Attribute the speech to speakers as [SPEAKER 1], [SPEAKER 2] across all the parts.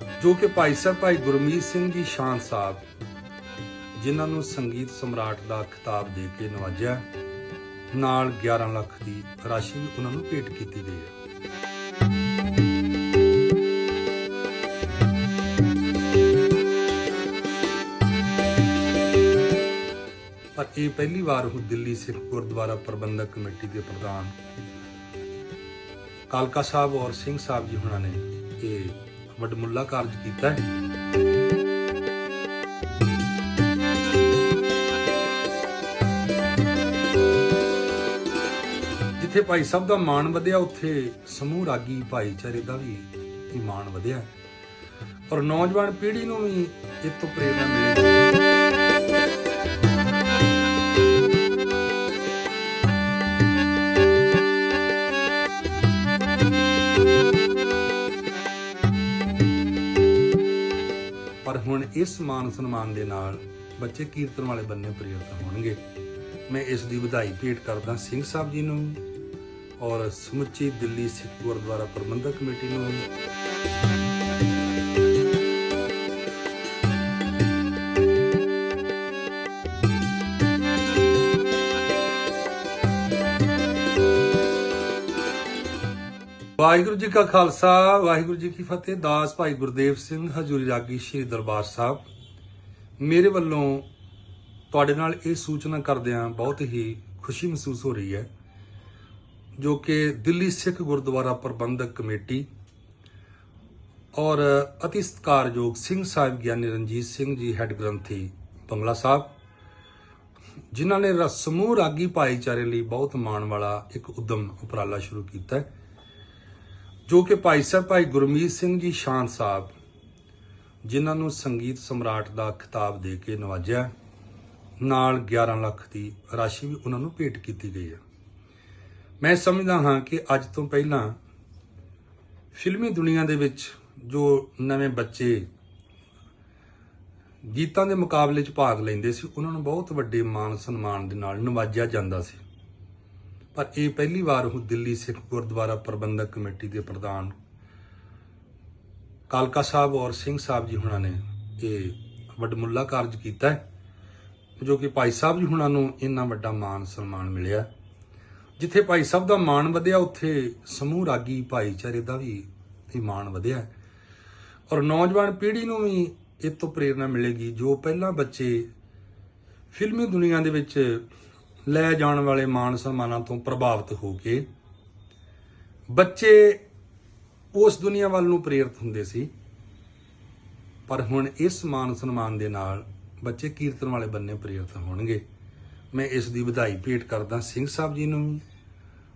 [SPEAKER 1] ਜੋ ਕਿ ਭਾਈ ਸਾਹਿਬ ਭਾਈ ਗੁਰਮੀਤ ਸਿੰਘ ਜੀ ਸ਼ਾਨ ਸਾਹਿਬ, ਜਿਨ੍ਹਾਂ ਨੂੰ ਸੰਗੀਤ ਸਮਰਾਟ ਦਾ ਖਿਤਾਬ ਦੇ ਕੇ ਨਵਾਜਿਆ, ਨਾਲ 11 ਲੱਖ ਦੀ ਰਾਸ਼ੀ ਵੀ ਉਹਨਾਂ ਨੂੰ ਭੇਟ ਕੀਤੀ ਗਈ ਹੈ। ਪਰ ਇਹ ਪਹਿਲੀ ਵਾਰ ਉਹ ਦਿੱਲੀ ਸਿੱਖ ਗੁਰਦੁਆਰਾ ਪ੍ਰਬੰਧਕ ਕਮੇਟੀ ਦੇ ਪ੍ਰਧਾਨ ਕਾਲਕਾ ਸਾਹਿਬ ਔਰ ਸਿੰਘ ਸਾਹਿਬ ਜੀ ਹੁਣਾਂ ਨੇ ਇਹ ਵੱਡਮੁੱਲਾ ਕਾਰਜ ਕੀਤਾ ਹੈ। ਜਿੱਥੇ ਭਾਈ ਸਾਹਿਬ ਦਾ ਮਾਣ ਵਧਿਆ, ਉੱਥੇ ਸਮੂਹ ਰਾਗੀ ਭਾਈਚਾਰੇ ਦਾ ਵੀ ਹੀ ਮਾਣ ਵਧਿਆ। ਔਰ ਨੌਜਵਾਨ ਪੀੜ੍ਹੀ ਨੂੰ ਵੀ ਇਹ ਤੋਂ ਪ੍ਰੇਰਣਾ ਮਿਲੇਗੀ ਹੁਣ ਇਸ ਮਾਨ ਸਨਮਾਨ ਦੇ ਨਾਲ ਬੱਚੇ ਕੀਰਤਨ ਵਾਲੇ ਬੰਨੇ ਪ੍ਰੇਰਿਤ ਹੋਣਗੇ। ਮੈਂ ਇਸ ਦੀ ਵਧਾਈ ਭੇਟ ਕਰਦਾ ਸਿੰਘ ਸਾਹਿਬ ਜੀ ਨੂੰ ਔਰ ਸਮੁੱਚੀ ਦਿੱਲੀ ਸਿੱਖ ਗੁਰਦੁਆਰਾ ਪ੍ਰਬੰਧਕ ਕਮੇਟੀ ਨੂੰ। ਵਾਹਿਗੁਰੂ ਜੀ ਕਾ ਖਾਲਸਾ, ਵਾਹਿਗੁਰੂ ਜੀ ਕੀ ਫਤਿਹ। ਦਾਸ ਭਾਈ ਗੁਰਦੇਵ ਸਿੰਘ ਹਜੂਰੀ ਰਾਗੀ ਸ਼੍ਰੀ ਦਰਬਾਰ ਸਾਹਿਬ। ਮੇਰੇ ਵੱਲੋਂ ਤੁਹਾਡੇ ਨਾਲ ਇਹ ਸੂਚਨਾ ਕਰਦਿਆਂ ਬਹੁਤ ਹੀ ਖੁਸ਼ੀ ਮਹਿਸੂਸ ਹੋ ਰਹੀ ਹੈ, ਜੋ ਕਿ ਦਿੱਲੀ ਸਿੱਖ ਗੁਰਦੁਆਰਾ ਪ੍ਰਬੰਧਕ ਕਮੇਟੀ ਔਰ ਅਤੀ ਸਤਿਕਾਰਯੋਗ ਸਿੰਘ ਸਾਹਿਬ ਗਿਆਨੀ ਰਣਜੀਤ ਸਿੰਘ ਜੀ, ਹੈੱਡ ਗ੍ਰੰਥੀ ਬੰਗਲਾ ਸਾਹਿਬ, ਜਿਨ੍ਹਾਂ ਨੇ ਰ- ਸਮੂਹ ਰਾਗੀ ਭਾਈਚਾਰੇ ਲਈ ਬਹੁਤ ਮਾਣ ਵਾਲਾ ਇੱਕ ਉਦਮ ਉਪਰਾਲਾ ਸ਼ੁਰੂ ਕੀਤਾ ਹੈ। ਜੋ ਕਿ ਭਾਈ ਸਾਹਿਬ, ਭਾਈ ਗੁਰਮੀਤ ਸਿੰਘ ਜੀ ਸ਼ਾਨ ਸਾਹਿਬ, ਜਿਨ੍ਹਾਂ ਨੂੰ ਸੰਗੀਤ ਸਮਰਾਟ ਦਾ ਖਿਤਾਬ ਦੇ ਕੇ ਨਵਾਜਿਆ, ਨਾਲ 11 ਲੱਖ ਦੀ ਰਾਸ਼ੀ ਵੀ ਉਹਨਾਂ ਨੂੰ ਭੇਟ ਕੀਤੀ ਗਈ ਹੈ। ਮੈਂ ਸਮਝਦਾ ਹਾਂ ਕਿ ਅੱਜ ਤੋਂ ਪਹਿਲਾਂ ਫਿਲਮੀ ਦੁਨੀਆ ਦੇ ਵਿੱਚ ਜੋ ਨਵੇਂ ਬੱਚੇ ਗੀਤਾਂ ਦੇ ਮੁਕਾਬਲੇ 'ਚ ਭਾਗ ਲੈਂਦੇ ਸੀ, ਉਹਨਾਂ ਨੂੰ ਬਹੁਤ ਵੱਡੇ ਮਾਣ ਸਨਮਾਨ ਦੇ ਨਾਲ ਨਵਾਜਿਆ ਜਾਂਦਾ ਸੀ। ਪਰ ਇਹ ਪਹਿਲੀ ਵਾਰ ਉਹ ਦਿੱਲੀ ਸਿੱਖ ਗੁਰਦੁਆਰਾ ਪ੍ਰਬੰਧਕ ਕਮੇਟੀ ਦੇ ਪ੍ਰਧਾਨ ਕਾਲਕਾ ਸਾਹਿਬ ਔਰ ਸਿੰਘ ਸਾਹਿਬ ਜੀ ਹੁਣਾਂ ਨੇ ਇਹ ਵੱਡਮੁੱਲਾ ਕਾਰਜ ਕੀਤਾ ਹੈ, ਜੋ ਕਿ ਭਾਈ ਸਾਹਿਬ ਜੀ ਹੁਣਾਂ ਨੂੰ ਇੰਨਾ ਵੱਡਾ ਮਾਣ ਸਨਮਾਨ ਮਿਲਿਆ। ਜਿੱਥੇ ਭਾਈ ਸਾਹਿਬ ਦਾ ਮਾਣ ਵਧਿਆ, ਉੱਥੇ ਸਮੂਹ ਰਾਗੀ ਭਾਈਚਾਰੇ ਦਾ ਵੀ ਹੀ ਮਾਣ ਵਧਿਆ। ਔਰ ਨੌਜਵਾਨ ਪੀੜ੍ਹੀ ਨੂੰ ਵੀ ਇਹ ਤੋਂ ਪ੍ਰੇਰਣਾ ਮਿਲੇਗੀ, ਜੋ ਪਹਿਲਾਂ ਬੱਚੇ ਫਿਲਮੀ ਦੁਨੀਆ ਦੇ ਵਿੱਚ ਲੈ ਜਾਣ ਵਾਲੇ ਮਾਣ ਸਨਮਾਨਾਂ ਤੋਂ ਪ੍ਰਭਾਵਿਤ ਹੋ ਕੇ ਬੱਚੇ ਉਸ ਦੁਨੀਆ ਵੱਲ ਨੂੰ ਪ੍ਰੇਰਿਤ ਹੁੰਦੇ ਸੀ। ਪਰ ਹੁਣ ਇਸ ਮਾਣ ਸਨਮਾਨ ਦੇ ਨਾਲ ਬੱਚੇ ਕੀਰਤਨ ਵਾਲੇ ਬੰਨੇ ਪ੍ਰੇਰਿਤ ਹੋਣਗੇ। ਮੈਂ ਇਸ ਦੀ ਵਧਾਈ ਭੇਟ ਕਰਦਾ ਸਿੰਘ ਸਾਹਿਬ ਜੀ ਨੂੰ ਵੀ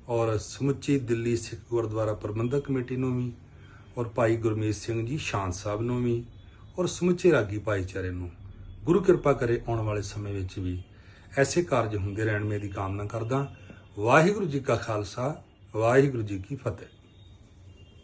[SPEAKER 1] ਔਰ ਸਮੁੱਚੀ ਦਿੱਲੀ ਸਿੱਖ ਗੁਰਦੁਆਰਾ ਪ੍ਰਬੰਧਕ ਕਮੇਟੀ ਨੂੰ ਵੀ ਔਰ ਭਾਈ ਗੁਰਮੀਤ ਸਿੰਘ ਜੀ ਸ਼ਾਨ ਸਾਹਿਬ ਨੂੰ ਵੀ ਔਰ ਸਮੁੱਚੇ ਰਾਗੀ ਭਾਈਚਾਰੇ ਨੂੰ ਗੁਰੂ ਕਿਰਪਾ ਕਰੇ ਆਉਣ ਵਾਲੇ ਸਮੇਂ ਵਿੱਚ ਵੀ ਐਸੇ ਕਾਰਜ ਹੁੰਦੇ ਰਹਿਣ ਮੈਂ ਦੀ ਕਾਮਨਾ ਕਰਦਾ। ਵਾਹਿਗੁਰੂ ਜੀ ਕਾ ਖਾਲਸਾ, ਵਾਹਿਗੁਰੂ ਜੀ ਕੀ ਫਤਿਹ।